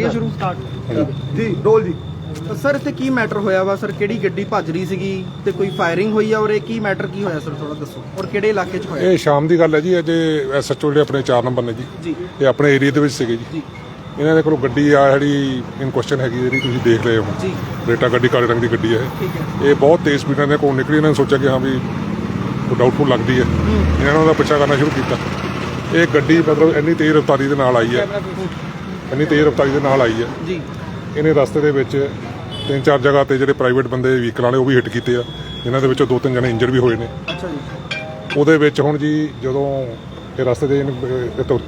ਇਹ ਸ਼ੁਰੂ ਸਟਾਰਟ ਜੀ ਰੋਲ ਜੀ। ਸਰ ਇੱਥੇ ਕੀ ਮੈਟਰ ਹੋਇਆ ਵਾ? ਸਰ ਕਿਹੜੀ ਗੱਡੀ ਭੱਜ ਰਹੀ ਸੀਗੀ? ਤੇ ਕੋਈ ਫਾਇਰਿੰਗ ਹੋਈ ਆ ਔਰ ਇਹ ਕੀ ਮੈਟਰ ਕੀ ਹੋਇਆ ਸਰ? ਥੋੜਾ ਦੱਸੋ। ਔਰ ਕਿਹੜੇ ਇਲਾਕੇ 'ਚ ਹੋਇਆ? ਇਹ ਸ਼ਾਮ ਦੀ ਗੱਲ ਹੈ ਜੀ ਅਜੇ ਐਸਐਚਓ ਜਿਹੜੇ ਆਪਣੇ 4 ਨੰਬਰ ਨੇ ਜੀ। ਇਹ ਆਪਣੇ ਏਰੀਆ ਦੇ ਵਿੱਚ ਸੀਗੇ ਜੀ। ਇਹਨਾਂ ਦੇ ਕੋਲੋਂ ਗੱਡੀ ਆ ਜਿਹੜੀ ਇਨ ਕੁਐਸਚਨ ਹੈਗੀ ਜਿਹੜੀ ਤੁਸੀਂ ਦੇਖ ਰਹੇ ਹੋ। ਜੀ। ਬੇਟਾ ਗੱਡੀ ਕਾਲੇ ਰੰਗ ਦੀ ਗੱਡੀ ਹੈ ਇਹ। ਬਹੁਤ ਤੇਜ਼ ਸਪੀਡ ਨਾਲ ਕੋਲ ਨਿਕਲੀ। ਇਹਨਾਂ ਨੇ ਸੋਚਿਆ ਕਿ ਹਾਂ ਵੀ ਡਾਊਟਫੁਲ ਲੱਗਦੀ ਹੈ। ਇਹਨਾਂ ਨੇ ਉਹਦਾ ਪਿੱਛਾ ਕਰਨਾ ਸ਼ੁਰੂ ਕੀਤਾ। ਇਹ ਗੱਡੀ ਮਤਲਬ ਇੰਨੀ ਤੇਜ਼ ਰਫ਼ਤਾਰੀ ਦੇ ਨਾਲ ਆਈ ਹੈ। ਇੰਨੀ ਤੇਜ਼ ਰਫ਼ਤਾਰੀ ਦੇ ਨਾਲ ਆਈ ਹੈ। ਜੀ। ਇਹਨੇ ਰਸਤੇ ਦੇ ਵਿੱਚ ਤਿੰਨ ਚਾਰ ਜਗ੍ਹਾ ਤੇ ਜਿਹੜੇ ਪ੍ਰਾਈਵੇਟ ਬੰਦੇ ਵਹੀਕਲ ਵਾਲੇ ਉਹ ਵੀ ਹਿੱਟ ਕੀਤੇ ਆ ਇਹਨਾਂ ਦੇ ਵਿੱਚੋਂ ਦੋ ਤਿੰਨ ਜਣੇ ਇੰਜਰ ਵੀ ਹੋਏ ਨੇ। ਅੱਛਾ ਜੀ। ਉਹਦੇ ਵਿੱਚ ਹੁਣ ਜੀ ਜਦੋਂ ਇਹ ਰਸਤੇ ਦੇ ਇੱਥੋਂ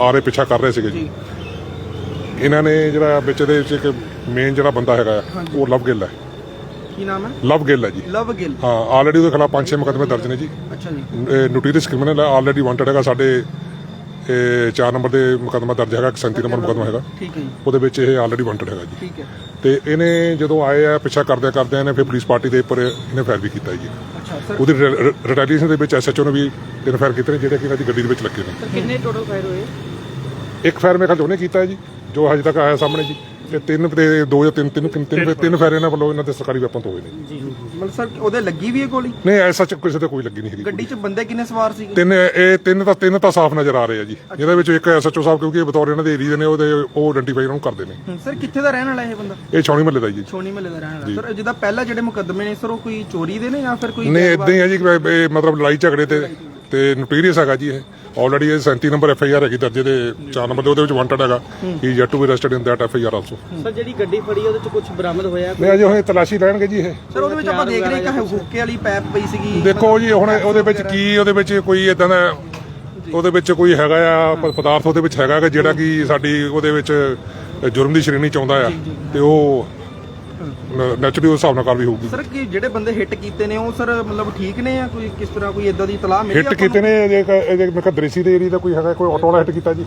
ਆ ਰਹੇ ਪਿੱਛਾ ਕਰ ਰਹੇ ਸੀਗੇ ਜੀ। ਇਹਨਾਂ ਨੇ ਜਿਹੜਾ ਵਿੱਚ ਦੇ ਵਿੱਚ ਇੱਕ ਮੇਨ ਜਿਹੜਾ ਬੰਦਾ ਹੈਗਾ ਉਹ ਲਵ ਗਿੱਲ ਹੈ। ਕੀ ਨਾਮ ਹੈ? ਲਵ ਗਿੱਲ ਹੈ ਜੀ। ਲਵ ਗਿੱਲ। ਹਾਂ ਆਲਰੇਡੀ ਉਹਦੇ ਖਿਲਾਫ ਪੰਜ ਛੇ ਮੁਕੱਦਮੇ ਦਰਜ ਨੇ ਜੀ। ਅੱਛਾ ਜੀ। ਨੋਟੀਰੀਅਸ ਕ੍ਰਿਮੀਨਲ ਹੈ ਆਲਰੇਡੀ ਵਾਂਟਡ ਹੈਗਾ ਸਾਡੇ ਇਹ 4 ਨੰਬਰ ਦੇ ਮੁਕੱਦਮਾ ਦਰਜ ਹੈਗਾ 37 ਨੰਬਰ ਮੁਕੱਦਮਾ ਹੈਗਾ। ਠੀਕ ਹੈ ਜੀ। ਉਹਦੇ ਵਿੱਚ ਇਹ ਆਲਰੇਡੀ ਵਾਂਟਡ ਹੈਗਾ ਜੀ। ਠੀਕ ਹੈ। ਤੇ ਇਹਨੇ ਜਦੋਂ ਆਏ ਆ ਪਿੱਛਾ ਕਰਦਿਆਂ ਕਰਦਿਆਂ ਇਹਨੇ ਫਿਰ ਪੁਲਿਸ ਪਾਰਟੀ ਦੇ ਉੱਪਰ ਇਹਨੇ ਫਾਇਰ ਵੀ ਕੀਤਾ ਜੀ। ਅੱਛਾ ਸਰ। ਉਹਦੀ ਰਿਟੈਲੀਏਸ਼ਨ ਦੇ ਵਿੱਚ ਐਸਐਚਓ ਨੇ ਵੀ ਤਿੰਨ ਫਾਇਰ ਕੀਤੇ ਨੇ ਜਿਹੜੇ ਕਿ ਇਹਨਾਂ ਦੀ ਗੱਡੀ ਦੇ ਵਿੱਚ ਲੱਗੇ ਨੇ। ਕਿੰਨੇ ਟੋਟਲ ਫਾਇਰ ਹੋਏ? ਇੱਕ ਫਾਇਰ ਮੇਰੇ ਖਿਆਲ ਉਹਨੇ ਕੀਤਾ ਜੀ ਜੋ ਹਜੇ ਤੱਕ ਆਇਆ ਸਾਹਮਣੇ ਜੀ। ਤੇ ਤਿੰਨ ਤੇ ਦੋ ਜਾਂ ਤਿੰਨ ਤਿੰਨ ਤਿੰਨ ਤਿੰਨ ਤਿੰਨ ਫਾਇਰ ਇਹਨਾਂ ਵੱਲੋਂ ਇਹਨਾਂ ਤੇ ਸਰਕਾਰੀ ਵੈਪਨ ਤੋਂ ਹੋਏ ਨੇ ਜੀ। ਮਤਲਬ ਸਰ ਉਹਦੇ ਲੱਗੀ ਵੀ ਹੈ ਗੋਲੀ? ਨਹੀਂ ਐਸਾ ਚ ਕਿਸੇ ਤੇ ਕੋਈ ਲੱਗੀ ਨਹੀਂ ਹੈਗੀ ਗੱਡੀ 'ਚ ਬੰਦੇ ਕਿੰਨੇ ਸਵਾਰ ਸੀਗੇ? ਤਿੰਨ ਇਹ ਤਿੰਨ ਤਾਂ ਤਿੰਨ ਤਾਂ ਸਾਫ਼ ਨਜ਼ਰ ਆ ਰਹੇ ਆ ਜੀ। ਜਿਹਦੇ ਵਿੱਚ ਇੱਕ ਐਸਐਚਓ ਸਾਹਿਬ ਕਿਉਂਕਿ ਇਹ ਬਤੌਰ ਇਹਨਾਂ ਦੇ ਏਰੀਆ ਨੇ ਉਹਦੇ ਉਹ ਆਇਡੈਂਟੀਫਾਈ ਉਹਨਾਂ ਨੂੰ ਕਰਦੇ ਨੇ। ਹੂੰ, ਸਰ ਕਿੱਥੇ ਦਾ ਰਹਿਣ ਵਾਲਾ ਇਹ ਬੰਦਾ? ਇਹ ਛਾਉਣੀ ਮੱਲੇ ਦਾ ਜੀ। ਛੋਣੀ ਮਹੱਲੇ ਦਾ ਰਹਿਣ ਵਾਲਾ। ਸਰ ਜਿਹਦਾ ਪਹਿਲਾ ਜਿਹੜੇ ਮੁਕੱਦਮੇ ਨੇ ਸਰ ਉਹ ਕੋਈ ਚੋਰੀ ਦੇ ਨੇ ਜਾਂ ਫਿਰ ਕੋਈ ਨਹੀਂ ਇਦਾਂ ਹੀ ਹੈ ਜੀ ਕਿ ਇਹ ਮਤਲਬ ਲੜਾਈ ਝਗੜੇ ਤੇ ਤੇ ਨੋਟੀਰੀਅਸ ਹੈਗਾ ਜੀ ਇਹ। ਆਲਰੇਡੀ ਇਹ 37 ਨੰਬਰ ਐਫ ਆਈ ਆਰ ਹੈਗੀ ਦਰਜੇ ਦੇ 4 ਨੰਬਰ ਦੇ ਉਹਦੇ ਵਿੱਚ ਵਾਂਟਡ ਹੈਗਾ। ਹੀ। Yet to be arrested in that F I R also sir ਜਿਹੜੀ ਗੱਡੀ ਫੜੀ ਉਹਦੇ ਚ ਕੁਝ ਬਰਾਮਦ ਹੋਇਆ ਨਹੀਂ ਅਜੇ ਹੁਣ ਇਹ ਤਲਾਸ਼ੀ ਲੈਣਗੇ ਜੀ ਇਹ। ਸਰ ਉਹਦੇ ਵਿੱਚ ਆਪਾਂ ਦੇਖ ਰਹੇ ਕਿ ਹੁੱਕੇ ਵਾਲੀ ਪੈਪ ਪਈ ਸੀਗੀ। ਦੇਖੋ ਜੀ ਹੁਣ ਉਹਦੇ ਵਿੱਚ ਕੀ ਉਹਦੇ ਵਿੱਚ ਕੋਈ ਇਦਾਂ ਦਾ ਉਹਦੇ ਵਿੱਚ ਕੋਈ ਹੈਗਾ ਆ ਪਦਾਰਥ ਉਹਦੇ ਵਿੱਚ ਹੈਗਾ ਕਿ ਜਿਹੜਾ ਕਿ ਸਾਡੀ ਉਹਦੇ ਵਿੱਚ ਜੁਰਮ ਦੀ ਸ਼੍ਰੇਣੀ ਚ ਆਉਂਦਾ ਆ। ਤੇ ਉਹ ਨੈਚੁਰਲੀ ਉਸ ਹਿਸਾਬ ਨਾਲ ਕਾਰਵਾਈ ਹੋਊਗੀ। ਸਰ ਕਿ ਜਿਹੜੇ ਬੰਦੇ ਹਿੱਟ ਕੀਤੇ ਨੇ ਉਹ ਸਰ ਮਤਲਬ ਠੀਕ ਨੇ ਜਾਂ ਕੋਈ ਕਿਸ ਤਰ੍ਹਾਂ ਕੋਈ ਇਦਾਂ ਦੀ ਤਲਾਹ ਮਿਲੀ ਹਿੱਟ ਕੀਤੇ ਨੇ ਜੇ ਇਹਦੇ ਮੈਂ ਕਿਹਾ ਦ੍ਰਿਸ਼ੀ ਦੇ ਏਰੀਆ ਦਾ ਕੋਈ ਹੈਗਾ ਕੋਈ ਆਟੋ ਵਾਲਾ ਹਿੱਟ ਕੀਤਾ ਜੀ।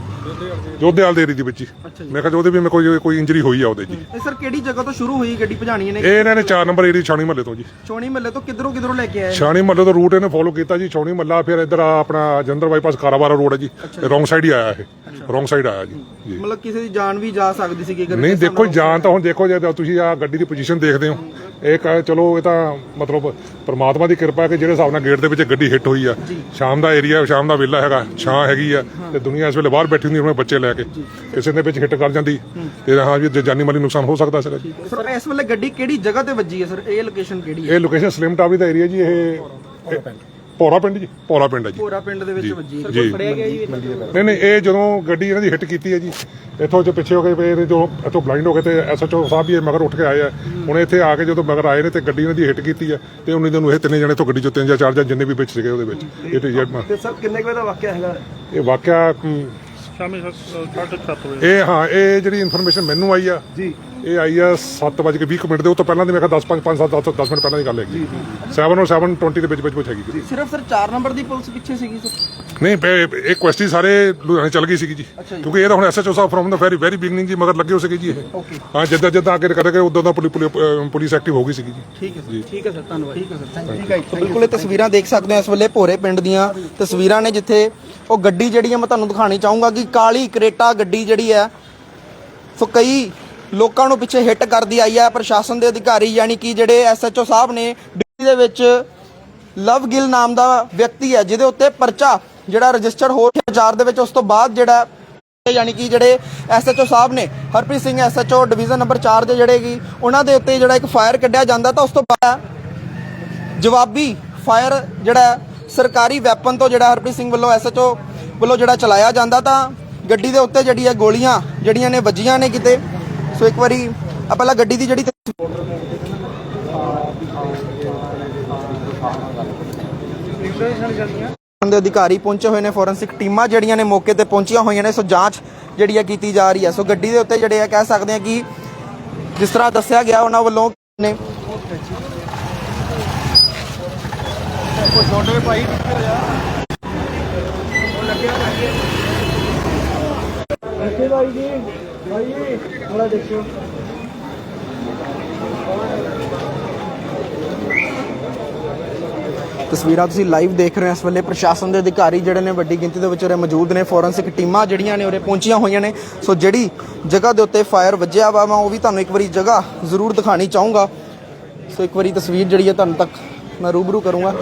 ਜੋਧੇਵਾਲ ਦੇ ਏਰੀਆ ਦੇ ਵਿੱਚ ਹੀ। ਮੈਂ ਕਿਹਾ ਉਹਦੇ ਵੀ ਮੇਰੇ ਕੋਈ ਕੋਈ ਇੰਜਰੀ ਹੋਈ ਆ ਉਹਦੇ ਜੀ? ਇਹ ਸਰ ਕਿਹੜੀ ਜਗ੍ਹਾ ਤੋਂ ਸ਼ੁਰੂ ਹੋਈ ਗੱਡੀ ਭਜਾਣੀ ਨੇ ਇਹ ਇਹਨਾਂ ਨੇ 4 ਨੰਬਰ ਏਰੀਆ ਛਾਣੀ ਮਹੱਲੇ ਤੋਂ ਜੀ। ਛੋਣੀ ਮਹੱਲੇ ਤੋਂ ਕਿੱਧਰੋਂ ਕਿੱਧਰੋਂ ਲੈ ਕੇ ਆਏ? ਛਾਣੀ ਮਹੱਲੇ ਤੋਂ ਰੂਟ ਇਹਨੇ ਫੋਲੋ ਕੀਤਾ ਜੀ ਛਾਣੀ ਮਹੱਲਾ ਫਿਰ ਇੱਧਰ ਆ ਆਪਣਾ ਜੰਦਰ ਬਾਈਪਾਸ ਕਾਰਾਵਾਰਾ ਰੋਡ ਹੈ ਜੀ। ਰੋਂਗ ਸਾਈਡ ਹੀ ਆਇਆ ਇਹ। ਰੋਂਗ ਸਾਈਡ ਆਇਆ ਜੀ। ਜੀ ਮਤਲਬ ਕਿਸੇ ਦੀ ਜਾਨ ਵੀ ਜਾ ਸਕਦੀ ਸੀਗੀ ਅਗਰ ਨਹੀਂ ਦੇਖੋ ਜਾਨ ਤਾਂ ਹੁਣ ਦੇਖੋ ਜੇ ਤੁਸੀਂ ਆ ਗੱਡੀ ਦੀ ਪੋਜੀਸ਼ਨ ਦੇਖਦੇ ਹੋ। ਇਹ ਕਹ ਚਲੋ ਇਹ ਤਾਂ ਮਤਲਬ ਪ੍ਰਮਾਤਮਾ ਦੀ ਕਿਰਪਾ ਕਿ ਜਿਹੜੇ ਹਿਸਾਬ ਨਾਲ ਗੇਟ ਦੇ ਵਿੱਚ ਗੱਡੀ ਹਿੱਟ ਹੋਈ ਆ। ਸ਼ਾਮ ਦਾ ਏਰੀਆ ਸ਼ਾਮ ਦਾ ਵੇਲਾ ਹੈਗਾ ਛਾਂ ਹੈਗੀ ਆ ਤੇ ਦੁਨੀਆ ਇਸ ਵੇਲੇ ਬਾਹਰ ਬੈਠੀ ਹੁੰਦੀ ਉਹਨਾਂ ਬੱਚੇ ਲੈ ਕੇ। ਕਿਸੇ ਦੇ ਵਿੱਚ ਹਿੱਟ ਕਰ ਜਾਂਦੀ। ਤੇ ਹਾਂ ਜੀ ਜਾਨੀ ਮਾਲੀ ਨੁਕਸਾਨ ਹੋ ਸਕਦਾ ਜੀ। ਸਰ ਇਸ ਵੇਲੇ ਗੱਡੀ ਕਿਹੜੀ ਜਗ੍ਹਾ ਤੇ ਵੱਜੀ ਹੈ ਸਰ? ਇਹ ਲੋਕੇਸ਼ਨ ਕਿਹੜੀ ਹੈ? ਇਹ ਲੋਕੇਸ਼ਨ ਸਲਿਮ ਟਾਵੀ ਦਾ ਏਰੀਆ ਜੀ ਇਹ ਪੌਰਾ ਪਿੰਡ ਜੀ ਪੌਰਾ ਪਿੰਡ ਹੈ ਜੀ। ਪੋਰਾ ਪਿੰਡ ਦੇ ਵਿੱਚ ਵੱਜੀ। ਜੀ। ਫੜਿਆ ਗਿਆ ਜੀ ਨਹੀਂ ਨਹੀਂ ਇਹ ਜਦੋਂ ਗੱਡੀ ਇਹਨਾਂ ਦੀ ਹਿੱਟ ਕੀਤੀ ਹੈ ਜੀ ਇੱਥੋਂ ਜੋ ਪਿੱਛੇ ਹੋ ਗਏ ਪਏ ਨੇ ਜੋ ਇੱਥੋਂ ਬਲਾਈਂਡ ਹੋ ਗਏ ਤੇ ਐਸਐਚਓ ਸਾਹਿਬ ਵੀ ਇਹ ਮਗਰ ਉੱਠ ਕੇ ਆਏ ਆ। ਹੁਣ ਇੱਥੇ ਆ ਕੇ ਜਦੋਂ ਮਗਰ ਆਏ ਨੇ ਤੇ ਗੱਡੀ ਇਹਨਾਂ ਦੀ ਹਿੱਟ ਕੀਤੀ ਹੈ ਤੇ ਉਹਨਾਂ ਦਿਨ ਨੂੰ ਇਹ ਤਿੰਨੇ ਜਣੇ ਤੋਂ ਗੱਡੀ ਚੋਂ ਤਿੰਨ ਜਾਂ ਚਾਰ ਜਾਂ ਜਿੰਨੇ ਵੀ ਵਿੱਚ ਸੀਗੇ ਉਹਦੇ ਵਿੱਚ। ਇਹ ਤੇ ਜੈਡ ਤੇ ਸਰ ਕਿੰਨੇ ਕੁ ਵਜੇ ਦਾ ਵਾਕਿਆ ਹੈਗਾ? ਇਹ ਵਾਕਿਆ ਅਮ, ਸ਼ਾਮੀ 7:30 ਵਜੇ। ਇਹ ਹਾਂ ਇਹ ਜਿਹੜੀ ਇਨਫੋਰਮੇਸ਼ਨ ਮੈਨੂੰ ਆਈ ਆ ਜੀ। ਇਹ ਆਈ ਆ 7:20 ਮਿੰਟ ਦੇ ਉਹ ਤੋਂ ਪਹਿਲਾਂ ਦੀ ਮੈਂ ਕਿਹਾ 10 5 5 7 10 ਮਿੰਟ ਪਹਿਲਾਂ ਦੀ ਗੱਲ ਹੈਗੀ। 7 ਔਰ 7:20 ਦੇ ਵਿੱਚ ਵਿੱਚ ਹੈਗੀ ਸਿਰਫ ਸਰ 4 ਨੰਬਰ ਦੀ ਪੁਲਿਸ ਪਿੱਛੇ ਸੀਗੀ ਸਰ। ਨਹੀਂ ਇਹ ਕੁਐਸਟੀ ਸਾਰੇ ਲੁਧਿਆਣੇ ਚੱਲ ਗਈ ਸੀਗੀ ਜੀ। ਕਿਉਂਕਿ ਇਹ ਤਾਂ ਹੁਣ ਐਸਐਚਓ ਸਾਹਿਬ ਫਰਮ ਦਾ ਵੈਰੀ ਵੈਰੀ ਬਿਗਨਿੰਗ ਜੀ ਮਗਰ ਲੱਗੇ ਹੋ ਸੀਗੇ ਜੀ ਇਹ। ਹਾਂ ਜਿੱਦਾਂ ਜਿੱਦਾਂ ਅੱਗੇ ਕਰਦੇ ਉਦੋਂ ਦਾ ਪੁਲਿ- ਪੁਲਿ- ਅਹ ਪੁਲਿਸ ਐਕਟਿਵ ਹੋ ਗਈ ਸੀਗੀ ਜੀ। ਠੀਕ ਹੈ ਸਰ। ਠੀਕ ਹੈ ਸਰ ਧੰਨਵਾਦ। ਠੀਕ ਹੈ ਸਰ। ਠੀਕ ਹੈ ਜੀ। ਬਿਲਕੁਲ ਇਹ ਤਸਵੀਰਾਂ ਦੇਖ ਸਕਦੇ ਹੋ ਇਸ ਵੇਲੇ ਭੋਰੇ ਪਿੰਡ ਦੀਆਂ। ਤਸਵੀਰਾਂ ਨੇ ਜਿੱਥੇ ਉਹ ਗੱਡੀ ਜਿਹੜੀ ਹੈ ਮੈਂ ਤੁਹਾਨੂੰ ਦਿਖਾਣੀ ਚਾਹੂੰਗਾ ਕਿ ਕਾਲੀ ਕਰੇਟਾ ਗੱਡੀ ਜਿਹੜੀ ਹੈ ਸੋ ਕਈ ਲੋਕਾਂ ਨੂੰ ਪਿੱਛੇ ਹਿੱਟ ਕਰਦੀ ਆਈ ਹੈ ਪ੍ਰਸ਼ਾਸਨ ਦੇ ਅਧਿਕਾਰੀ, ਯਾਨੀ ਕਿ ਜਿਹੜੇ ਐਸਐਚਓ ਸਾਹਿਬ ਨੇ ਡਿਊਟੀ ਦੇ ਵਿੱਚ ਲਵ ਗਿੱਲ ਨਾਮ ਦਾ ਵਿਅਕਤੀ ਹੈ, ਜਿਹਦੇ ਉੱਤੇ ਪਰਚਾ ਜਿਹੜਾ ਰਜਿਸਟਰ ਹੋ ਰਿਹਾ ਚਾਰ ਦੇ ਵਿੱਚ, ਉਸ ਤੋਂ ਬਾਅਦ ਜਿਹੜਾ ਯਾਨੀ ਕਿ ਜਿਹੜੇ ਐਸਐਚਓ ਸਾਹਿਬ ਨੇ, Harpreet Singh SHO division number 4 ਦੇ ਜਿਹੜੇ ਕੀ ਉਹਨਾਂ ਦੇ ਉੱਤੇ ਜਿਹੜਾ ਇੱਕ ਫਾਇਰ ਕੱਢਿਆ ਜਾਂਦਾ ਤਾਂ ਉਸ ਤੋਂ ਬਾਅਦ ਜਵਾਬੀ ਫਾਇਰ ਜਿਹੜਾ ਸਰਕਾਰੀ ਵੈਪਨ ਤੋਂ ਜਿਹੜਾ ਹਰਪ੍ਰੀਤ ਸਿੰਘ ਵੱਲੋਂ ਐਸਐਚਓ ਵੱਲੋਂ ਜਿਹੜਾ ਚਲਾਇਆ ਜਾਂਦਾ ਤਾਂ ਗੱਡੀ ਦੇ ਉੱਤੇ ਜਿਹੜੀ ਹੈ ਗੋਲੀਆਂ ਜਿਹੜੀਆਂ ਨੇ ਵੱਜੀਆਂ ਨੇ ਕਿਤੇ ਸੋ ਇੱਕ ਵਾਰੀ ਆ ਪਹਿਲਾਂ ਗੱਡੀ ਦੀ ਜਿਹੜੀ ਦੇ ਅਧਿਕਾਰੀ ਪਹੁੰਚੇ ਹੋਏ ਨੇ ਫੋਰੈਂਸਿਕ ਟੀਮਾਂ ਜਿਹੜੀਆਂ ਨੇ ਮੌਕੇ ਤੇ ਪਹੁੰਚੀਆਂ ਹੋਈਆਂ ਨੇ, ਸੋ ਜਾਂਚ ਜਿਹੜੀ ਹੈ ਕੀਤੀ ਜਾ ਰਹੀ ਹੈ। ਸੋ ਗੱਡੀ ਦੇ ਉੱਤੇ ਜਿਹੜੇ ਆ ਕਹਿ ਸਕਦੇ ਆ ਕਿ ਜਿਸ ਤਰ੍ਹਾਂ ਦੱਸਿਆ ਗਿਆ, ਉਹਨਾਂ ਵੱਲੋਂ ਨੇ ਤਸਵੀਰਾਂ ਤੁਸੀਂ ਲਾਈਵ ਦੇਖ ਰਹੇ ਹੋ ਇਸ ਵੇਲੇ ਪ੍ਰਸ਼ਾਸਨ ਦੇ ਅਧਿਕਾਰੀ ਜਿਹੜੇ ਨੇ ਵੱਡੀ ਗਿਣਤੀ ਦੇ ਵਿੱਚ ਉਰੇ ਮੌਜੂਦ ਨੇ ਫੋਰੈਂਸਿਕ ਟੀਮਾਂ ਜਿਹੜੀਆਂ ਨੇ ਉਰੇ ਪਹੁੰਚੀਆਂ ਹੋਈਆਂ ਨੇ। ਸੋ ਜਿਹੜੀ ਜਗ੍ਹਾ ਦੇ ਉੱਤੇ ਫਾਇਰ ਵੱਜਿਆ ਵਾ ਮੈਂ ਉਹ ਵੀ ਤੁਹਾਨੂੰ ਇੱਕ ਵਾਰੀ ਜਗ੍ਹਾ ਜ਼ਰੂਰ ਦਿਖਾਣੀ ਚਾਹੂੰਗਾ। ਸੋ ਇੱਕ ਵਾਰੀ ਤਸਵੀਰ ਜਿਹੜੀ ਹੈ ਤੁਹਾਨੂੰ ਤੱਕ ਮੈਂ ਰੂਬਰੂ ਕਰੂੰਗਾ।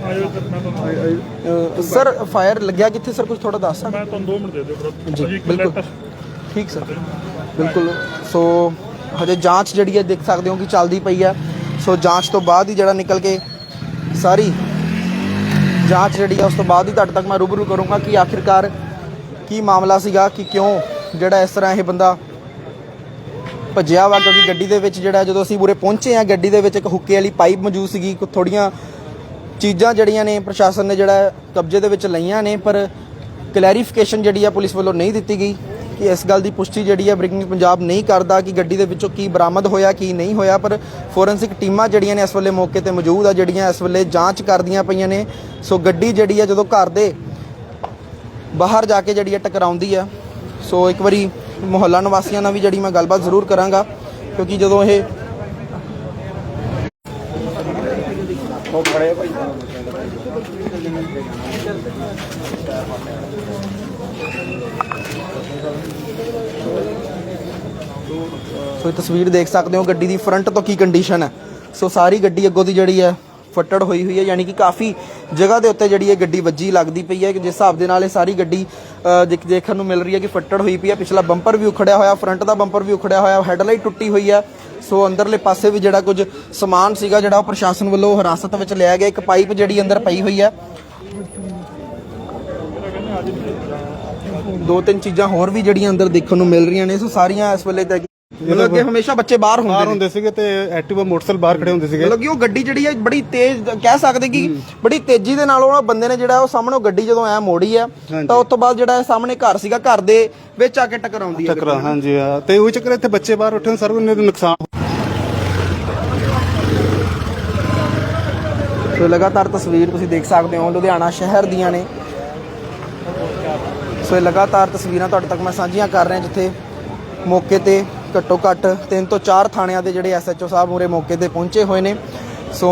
ਅ, ਸਰ ਫਾਇਰ ਲੱਗਿਆ ਕਿੱਥੇ? ਸਰ ਕੁਝ ਥੋੜਾ ਦੱਸ ਸਕਦੇ? ਮੈਂ ਤੁਹਾਨੂੰ 2 ਮਿੰਟ ਦੇ ਦਿਓ ਬਰੋ ਜੀ ਬਿਲਕੁਲ। ਠੀਕ ਸਰ। ਬਿਲਕੁਲ। ਸੋ ਹਜੇ ਜਾਂਚ ਜਿਹੜੀ ਹੈ ਦੇਖ ਸਕਦੇ ਹੋ ਕਿ ਚੱਲਦੀ ਪਈ ਹੈ। ਸੋ ਜਾਂਚ ਤੋਂ ਬਾਅਦ ਹੀ ਜਿਹੜਾ ਨਿਕਲ ਕੇ ਸਾਰੀ ਜਾਂਚ ਜਿਹੜੀ ਹੈ ਉਸ ਤੋਂ ਬਾਅਦ ਹੀ ਤੁਹਾਡੇ ਤੱਕ ਮੈਂ ਰੂਬਰੂ ਕਰੂੰਗਾ ਕਿ ਆਖਿਰਕਾਰ ਕੀ ਮਾਮਲਾ ਸੀਗਾ ਕਿ ਕਿਉਂ ਜਿਹੜਾ ਇਸ ਤਰ੍ਹਾਂ ਇਹ ਬੰਦਾ ਭੱਜਿਆ ਵਾ ਕਿਉਂਕਿ ਗੱਡੀ ਦੇ ਵਿੱਚ ਜਿਹੜਾ ਜਦੋਂ ਅਸੀਂ ਪੂਰੇ ਪਹੁੰਚੇ ਆ ਗੱਡੀ ਦੇ ਵਿੱਚ ਇੱਕ ਹੁੱਕੇ ਵਾਲੀ ਪਾਈਪ ਮੌਜੂਦ ਸੀਗੀ ਕੁ ਥੋੜੀਆਂ ਚੀਜ਼ਾਂ ਜਿਹੜੀਆਂ ਨੇ ਪ੍ਰਸ਼ਾਸਨ ਨੇ ਜਿਹੜਾ ਕਬਜ਼ੇ ਦੇ ਵਿੱਚ ਲਈਆਂ ਨੇ, ਪਰ ਕਲੈਰੀਫਿਕੇਸ਼ਨ ਜਿਹੜੀ ਆ ਪੁਲਿਸ ਵੱਲੋਂ ਨਹੀਂ ਦਿੱਤੀ ਗਈ ਕਿ ਇਸ ਗੱਲ ਦੀ ਪੁਸ਼ਟੀ ਜਿਹੜੀ ਹੈ ਬ੍ਰਿਗਿੰਗ ਪੰਜਾਬ ਨਹੀਂ ਕਰਦਾ ਕਿ ਗੱਡੀ ਦੇ ਵਿੱਚੋਂ ਕੀ ਬਰਾਮਦ ਹੋਇਆ, ਕੀ ਨਹੀਂ ਹੋਇਆ, ਪਰ ਫੋਰੈਂਸਿਕ ਟੀਮਾਂ ਜਿਹੜੀਆਂ ਨੇ ਇਸ ਵੇਲੇ ਮੌਕੇ ਤੇ ਮੌਜੂਦ ਆ, ਜਿਹੜੀਆਂ ਇਸ ਵੇਲੇ ਜਾਂਚ ਕਰਦੀਆਂ ਪਈਆਂ ਨੇ। ਸੋ ਗੱਡੀ ਜਿਹੜੀ ਆ ਜਦੋਂ ਘਰ ਦੇ ਬਾਹਰ ਜਾ ਕੇ ਜਿਹੜੀ ਆ ਟਕਰਾਉਂਦੀ ਆ, ਸੋ ਇੱਕ ਵਾਰੀ ਮੁਹੱਲਾ ਨਿਵਾਸੀਆਂ ਨਾਲ ਵੀ ਜਿਹੜੀ ਮੈਂ ਗੱਲਬਾਤ ਜ਼ਰੂਰ ਕਰਾਂਗਾ, ਕਿਉਂਕਿ ਜਦੋਂ ਇਹ ਸੋ ਇਹ ਤਸਵੀਰ ਦੇਖ ਸਕਦੇ ਹੋ ਗੱਡੀ ਦੀ ਫਰੰਟ ਤੋਂ ਕੀ ਕੰਡੀਸ਼ਨ ਹੈ। ਸੋ ਸਾਰੀ ਗੱਡੀ ਅੱਗੋਂ ਦੀ ਜਿਹੜੀ ਹੈ, ਫੱਟੜ ਹੋਈ ਹੋਈ ਹੈ, ਯਾਨੀ ਕਿ ਕਾਫੀ ਜਗ੍ਹਾ ਦੇ ਉੱਤੇ ਜਿਹੜੀ ਇਹ ਗੱਡੀ ਵੱਜੀ, ਲੱਗਦੀ ਪਈ ਹੈ ਕਿ ਜਿਸ ਹਿਸਾਬ ਦੇ ਨਾਲ ਇਹ ਸਾਰੀ ਗੱਡੀ ਦੇਖਣ ਨੂੰ ਮਿਲ ਰਹੀ ਹੈ ਕਿ ਫੱਟੜ ਹੋਈ ਪਈ ਹੈ। ਪਿਛਲਾ ਬੰਪਰ ਵੀ ਉਖੜਿਆ ਹੋਇਆ ਫਰੰਟ ਦਾ ਬੰਪਰ ਵੀ ਉਖੜਿਆ ਹੋਇਆ ਹੈਡਲਾਈਟ ਟੁੱਟੀ ਹੋਈ ਹੈ। ਸੋ ਅੰਦਰਲੇ ਪਾਸੇ ਵੀ ਜਿਹੜਾ ਕੁਝ ਸਮਾਨ ਸੀਗਾ, ਜਿਹੜਾ ਉਹ ਪ੍ਰਸ਼ਾਸਨ ਵੱਲੋਂ ਹਿਰਾਸਤ ਵਿੱਚ ਲਿਆ ਗਿਆ, ਇੱਕ ਪਾਈਪ ਜਿਹੜੀ ਅੰਦਰ ਪਈ ਹੋਈ ਹੈ। ਦੋ ਤਿੰਨ ਚੀਜ਼ਾਂ ਹੋਰ ਵੀ ਜਿਹੜੀਆਂ ਅੰਦਰ ਦੇਖਣ ਨੂੰ ਮਿਲ ਰਹੀਆਂ ਨੇ ਸੋ ਸਾਰੀਆਂ ਇਸ ਵੇਲੇ ਤਾਂ ਮਤਲਬ ਕਿ ਹਮੇਸ਼ਾ ਬੱਚੇ ਬਾਹਰ ਹੁੰਦੇ ਬਾਹਰ ਹੁੰਦੇ ਸੀਗੇ ਤੇ ਐਕਟਿਵਾ ਮੋਟਰਸਾਈਕਲ ਬਾਹਰ ਖੜੇ ਹੁੰਦੇ ਸੀਗੇ। ਮਤਲਬ ਕਿ ਉਹ ਗੱਡੀ ਜਿਹੜੀ ਹੈ ਬੜੀ ਤੇਜ਼ ਕਹਿ ਸਕਦੇ ਕਿ ਬੜੀ ਤੇਜ਼ੀ ਦੇ ਨਾਲ ਉਹ ਬੰਦੇ ਨੇ ਜਿਹੜਾ ਉਹ ਸਾਹਮਣੇ ਉਹ ਗੱਡੀ ਜਦੋਂ ਐ ਮੋੜੀ ਆ ਤਾਂ ਉਸ ਤੋਂ ਬਾਅਦ ਜਿਹੜਾ ਸਾਹਮਣੇ ਘਰ ਸੀਗਾ ਘਰ ਦੇ ਵਿੱਚ ਆ ਕੇ ਟਕਰਾਉਂਦੀ ਹੈ ਟਕਰਾ ਹਾਂਜੀ ਹਾਂ। ਤੇ ਉਹ ਚੱਕਰ ਇੱਥੇ ਬੱਚੇ ਬਾਹਰ ਉੱਠਣ ਸਰ ਉਹਨੇ ਨੁਕਸਾਨ ਸੋ ਲਗਾਤਾਰ ਤਸਵੀਰ ਤੁਸੀਂ ਦੇਖ ਸਕਦੇ ਹੋ ਲੁਧਿਆਣਾ ਸ਼ਹਿਰ ਦੀਆਂ ਨੇ। ਸੋ ਇਹ ਲਗਾਤਾਰ ਤਸਵੀਰਾਂ ਤੁਹਾਡੇ ਤੱਕ ਮੈਂ ਸਾਂਝੀਆਂ ਕਰ ਰਿਹਾ ਜਿੱਥੇ ਮੌਕੇ ਤੇ ਘੱਟੋ ਘੱਟ ਤਿੰਨ ਤੋਂ ਚਾਰ ਥਾਣਿਆਂ ਦੇ ਜਿਹੜੇ ਐਸਐਚਓ ਸਾਹਿਬ ਉਰੇ ਮੌਕੇ ਤੇ ਪਹੁੰਚੇ ਹੋਏ ਨੇ। ਸੋ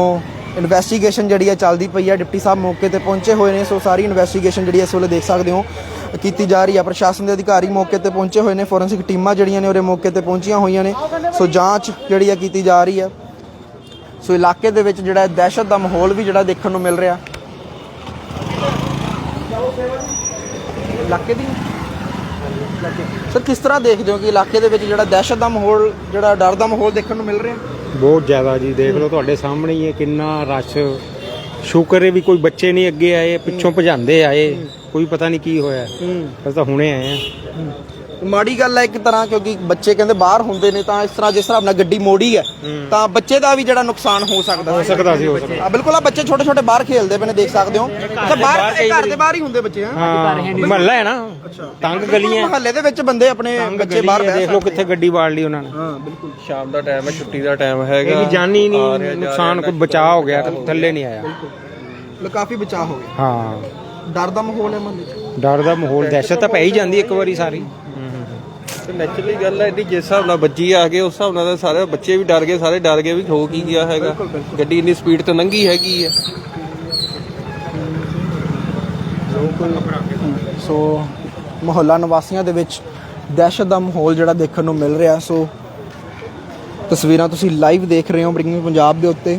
ਇਨਵੈਸਟੀਗੇਸ਼ਨ ਜਿਹੜੀ ਹੈ ਚੱਲਦੀ ਪਈ ਹੈ ਡਿਪਟੀ ਸਾਹਿਬ ਮੌਕੇ ਤੇ ਪਹੁੰਚੇ ਹੋਏ ਨੇ। ਸੋ ਸਾਰੀ ਇਨਵੈਸਟੀਗੇਸ਼ਨ ਜਿਹੜੀ ਇਸ ਵੇਲੇ ਦੇਖ ਸਕਦੇ ਹੋ, ਕੀਤੀ ਜਾ ਰਹੀ ਹੈ ਪ੍ਰਸ਼ਾਸਨ ਦੇ ਅਧਿਕਾਰੀ ਮੌਕੇ ਤੇ ਪਹੁੰਚੇ ਹੋਏ ਨੇ ਫੋਰੈਂਸਿਕ ਟੀਮਾਂ ਜਿਹੜੀਆਂ ਨੇ ਉਰੇ ਮੌਕੇ ਤੇ ਪਹੁੰਚੀਆਂ ਹੋਈਆਂ ਨੇ। ਸੋ ਜਾਂਚ ਜਿਹੜੀ ਹੈ ਕੀਤੀ ਜਾ ਰਹੀ ਹੈ ਸੋ ਇਲਾਕੇ ਦੇ ਵਿੱਚ ਜਿਹੜਾ ਦਹਿਸ਼ਤ ਦਾ ਮਾਹੌਲ ਵੀ ਜਿਹੜਾ ਦੇਖਣ ਨੂੰ ਮਿਲ ਰਿਹਾ। ਇਲਾਕੇ ਦੀ? ਸਰ ਕਿਸ ਤਰ੍ਹਾਂ ਦੇਖਦੇ ਹੋ ਕਿ ਇਲਾਕੇ ਦੇ ਵਿੱਚ ਜਿਹੜਾ ਦਹਿਸ਼ਤ ਦਾ ਮਾਹੌਲ ਜਿਹੜਾ ਡਰ ਦਾ ਮਾਹੌਲ ਦੇਖਣ ਨੂੰ ਮਿਲ ਰਿਹਾ? ਬਹੁਤ ਜ਼ਿਆਦਾ ਜੀ ਦੇਖ ਲਓ ਤੁਹਾਡੇ ਸਾਹਮਣੇ ਹੀ ਹੈ ਕਿੰਨਾ ਰਸ਼। ਸ਼ੁਕਰ ਹੈ ਵੀ ਕੋਈ ਬੱਚੇ ਨਹੀਂ ਅੱਗੇ ਆਏ ਪਿੱਛੋਂ ਭਜਾਉਂਦੇ ਆਏ ਕੋਈ ਪਤਾ ਨਹੀਂ ਕੀ ਹੋਇਆ। ਅਸੀਂ ਤਾਂ ਹੁਣੇ ਆਏ ਆ ਮਾੜੀ ਗੱਲ ਹੈ ਇੱਕ ਤਰ੍ਹਾਂ ਕਿਉਂਕਿ ਬੱਚੇ ਕਹਿੰਦੇ ਬਾਹਰ ਹੁੰਦੇ ਨੇ ਤਾਂ ਇਸ ਤਰ੍ਹਾਂ ਜਿਸ ਹਿਸਾਬ ਨਾਲ ਗੱਡੀ ਮੋੜੀ ਹੈ ਤਾਂ ਬੱਚੇ ਦਾ ਵੀ ਜਿਹੜਾ ਨੁਕਸਾਨ ਹੋ ਸਕਦਾ ਹੋ ਸਕਦਾ ਸੀ, ਹੋ ਸਕਦਾ। ਬਿਲਕੁਲ ਆ ਬੱਚੇ ਛੋਟੇ ਛੋਟੇ ਬਾਹਰ ਖੇਲਦੇ ਪਏ ਨੇ ਦੇਖ ਸਕਦੇ ਹੋ। ਅੱਛਾ ਬਾਹਰ ਘਰ ਦੇ ਬਾਹਰ ਹੀ ਹੁੰਦੇ ਬੱਚੇ ਹਾਂ? ਹਾਂ ਮਹੱਲਾ ਹੈ ਨਾ? ਤੰਗ ਗਲੀਆਂ। ਮਹੱਲੇ ਦੇ ਵਿੱਚ ਬੰਦੇ ਆਪਣੇ ਬੱਚੇ ਬਾਹਰ ਦੇਖ ਲਓ ਕਿੱਥੇ ਗੱਡੀ ਵਾੜ ਲਈ ਉਹਨਾਂ ਨੇ। ਹਾਂ ਬਿਲਕੁਲ। ਸ਼ਾਮ ਦਾ ਟਾਈਮ ਹੈ ਛੁੱਟੀ ਦਾ ਟਾਈਮ ਹੈਗਾ। ਇਹ ਵੀ ਜਾਨੀ ਨਹੀਂ ਨੁਕਸਾਨ ਕੋਈ ਬਚਾਅ ਹੋ ਗਿਆ ਥੱਲੇ ਨਹੀਂ ਆਇਆ। ਲੋ ਕਾਫੀ ਬਚਾਅ ਹੋ ਗਿਆ। ਹਾਂ। ਡਰ ਦਾ ਮਾਹੌਲ ਹੈ ਮਹੱਲੇ 'ਚ? ਡਰ ਦਾ ਮਾਹੌਲ ਦਹਿਸ਼ਤ ਤਾਂ ਪੈ ਹੀ ਜਾਂਦੀ ਇੱਕ ਵਾਰੀ ਸਾਰੀ। ਤੇ ਨੈਚੁਰਲੀ ਗੱਲ ਹੈ ਇਹਦੀ ਜਿਸ ਹਿਸਾਬ ਨਾਲ ਬੱਜੀ ਆ ਗਏ ਉਸ ਹਿਸਾਬ ਨਾਲ ਤਾਂ ਸਾਰੇ ਬੱਚੇ ਵੀ ਡਰ ਗਏ ਸਾਰੇ ਡਰ ਗਏ ਵੀ ਹੋ ਕੀ ਗਿਆ ਹੈਗਾ। ਗੱਡੀ ਇੰਨੀ ਸਪੀਡ ਤੇ ਲੰਘੀ ਹੈਗੀ ਆ। ਸੋ ਮੁਹੱਲਾ ਨਿਵਾਸੀਆਂ ਦੇ ਵਿੱਚ ਦਹਿਸ਼ਤ ਦਾ ਮਾਹੌਲ ਜਿਹੜਾ ਦੇਖਣ ਨੂੰ ਮਿਲ ਰਿਹਾ। ਸੋ ਤਸਵੀਰਾਂ ਤੁਸੀਂ ਲਾਈਵ ਦੇਖ ਰਹੇ ਹੋ ਬ੍ਰਿੰਗਿੰਗ ਪੰਜਾਬ ਦੇ ਉੱਤੇ।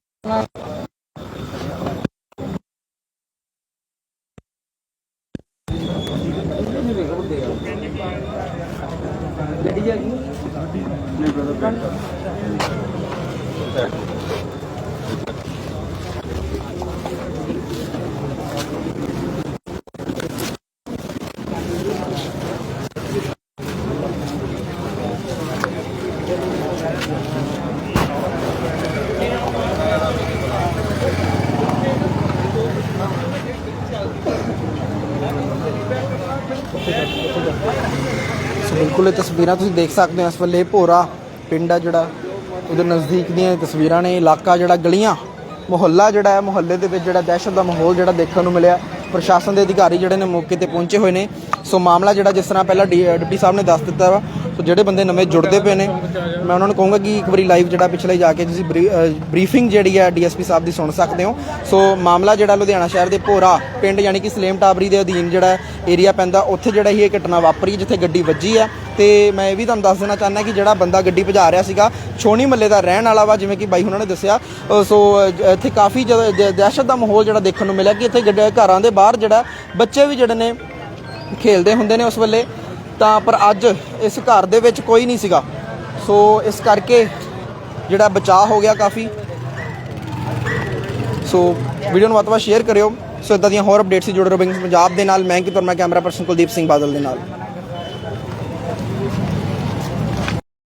ਬਿਲਕੁਲ ਇਹ ਤਸਵੀਰਾਂ ਤੁਸੀਂ ਦੇਖ ਸਕਦੇ ਹੋ। ਇਸ ਵੇਲੇ ਭੋਰਾ ਪਿੰਡ ਆ ਜਿਹੜਾ, ਉਹਦੇ ਨਜ਼ਦੀਕ ਦੀਆਂ ਤਸਵੀਰਾਂ ਨੇ। ਇਲਾਕਾ ਜਿਹੜਾ ਗਲੀਆਂ, ਮੁਹੱਲਾ ਜਿਹੜਾ ਹੈ, ਮੁਹੱਲੇ ਦੇ ਵਿੱਚ ਜਿਹੜਾ ਦਹਿਸ਼ਤ ਦਾ ਮਾਹੌਲ ਜਿਹੜਾ ਦੇਖਣ ਨੂੰ ਮਿਲਿਆ। ਪ੍ਰਸ਼ਾਸਨ ਦੇ ਅਧਿਕਾਰੀ ਜਿਹੜੇ ਨੇ ਮੌਕੇ ਤੇ ਪਹੁੰਚੇ ਹੋਏ ਨੇ। ਸੋ ਮਾਮਲਾ ਜਿਹੜਾ ਜਿਸ ਤਰ੍ਹਾਂ ਪਹਿਲਾਂ ਡੀ- ਡਿਪਟੀ ਸਾਹਿਬ ਨੇ ਦੱਸ ਦਿੱਤਾ ਵਾ ਸੋ ਜਿਹੜੇ ਬੰਦੇ ਨਵੇਂ ਜੁੜਦੇ ਪਏ ਨੇ, ਮੈਂ ਉਹਨਾਂ ਨੂੰ ਕਹੂੰਗਾ ਕਿ ਇੱਕ ਵਾਰੀ ਲਾਈਵ ਜਿਹੜਾ ਪਿਛਲੇ ਜਾ ਕੇ ਤੁਸੀਂ ਬਰੀਫਿੰਗ ਜਿਹੜੀ ਹੈ ਡੀਐਸਪੀ ਸਾਹਿਬ ਦੀ ਸੁਣ ਸਕਦੇ ਹੋ। ਸੋ ਮਾਮਲਾ ਜਿਹੜਾ ਲੁਧਿਆਣਾ ਸ਼ਹਿਰ ਦੇ ਭੋਰਾ ਪਿੰਡ ਯਾਨੀ ਕਿ ਸਲੇਮ ਟਾਬਰੀ ਦੇ ਅਧੀਨ ਜਿਹੜਾ ਏਰੀਆ ਪੈਂਦਾ, ਉੱਥੇ ਜਿਹੜਾ ਹੀ ਇਹ ਘਟਨਾ ਵਾਪਰੀ ਜਿੱਥੇ ਗੱਡੀ ਵੱਜੀ ਹੈ। ਤੇ ਮੈਂ ਇਹ ਵੀ ਤੁਹਾਨੂੰ ਦੱਸ ਦੇਣਾ ਚਾਹੁੰਦਾ ਕਿ ਜਿਹੜਾ ਬੰਦਾ ਗੱਡੀ ਭਜਾ ਰਿਹਾ ਸੀਗਾ, ਛੋਣੀ ਮੱਲੇ ਦਾ ਰਹਿਣ ਵਾਲਾ ਵਾ, ਜਿਵੇਂ ਕਿ ਬਾਈ ਉਹਨਾਂ ਨੇ ਦੱਸਿਆ। ਸੋ ਇੱਥੇ ਕਾਫੀ ਜ਼ਿਆਦਾ ਦਹਿਸ਼ਤ ਦਾ ਮਾਹੌਲ ਜਿਹੜਾ ਦੇਖਣ ਨੂੰ ਮਿਲਿਆ ਕਿ ਇੱਥੇ ਗੱਡ- ਘਰਾਂ ਦੇ ਬਾਹਰ ਜਿਹੜਾ ਬੱਚੇ ਵੀ ਜਿਹੜੇ ਨੇ ਖੇਲਦੇ ਹੁੰਦੇ ਨੇ ਉਸ ਵੇਲੇ। ਤਾਂ ਪਰ ਅੱਜ ਇਸ ਘਰ ਦੇ ਵਿੱਚ ਕੋਈ ਨਹੀਂ ਸੀਗਾ। ਸੋ ਇਸ ਕਰਕੇ ਜਿਹੜਾ ਬਚਾਅ ਹੋ ਗਿਆ ਕਾਫੀ। ਸੋ ਵੀਡੀਓ ਨੂੰ ਵੱਧ ਤੋਂ ਵੱਧ ਸ਼ੇਅਰ ਕਰਿਓ। ਸੋ ਇਦਾਂ ਦੀਆਂ ਹੋਰ ਅਪਡੇਟਸ ਜੁੜੇ ਰਹੋ ਬਿੰਗ ਪੰਜਾਬ ਦੇ ਨਾਲ। ਮੈਂ ਕਿ ਤੁਹਾਨੂੰ ਮੈਂ ਕੈਮਰਾ ਪਰਸਨ ਕੁਲਦੀਪ ਸਿੰਘ ਬਾਦਲ ਦੇ ਨਾਲ।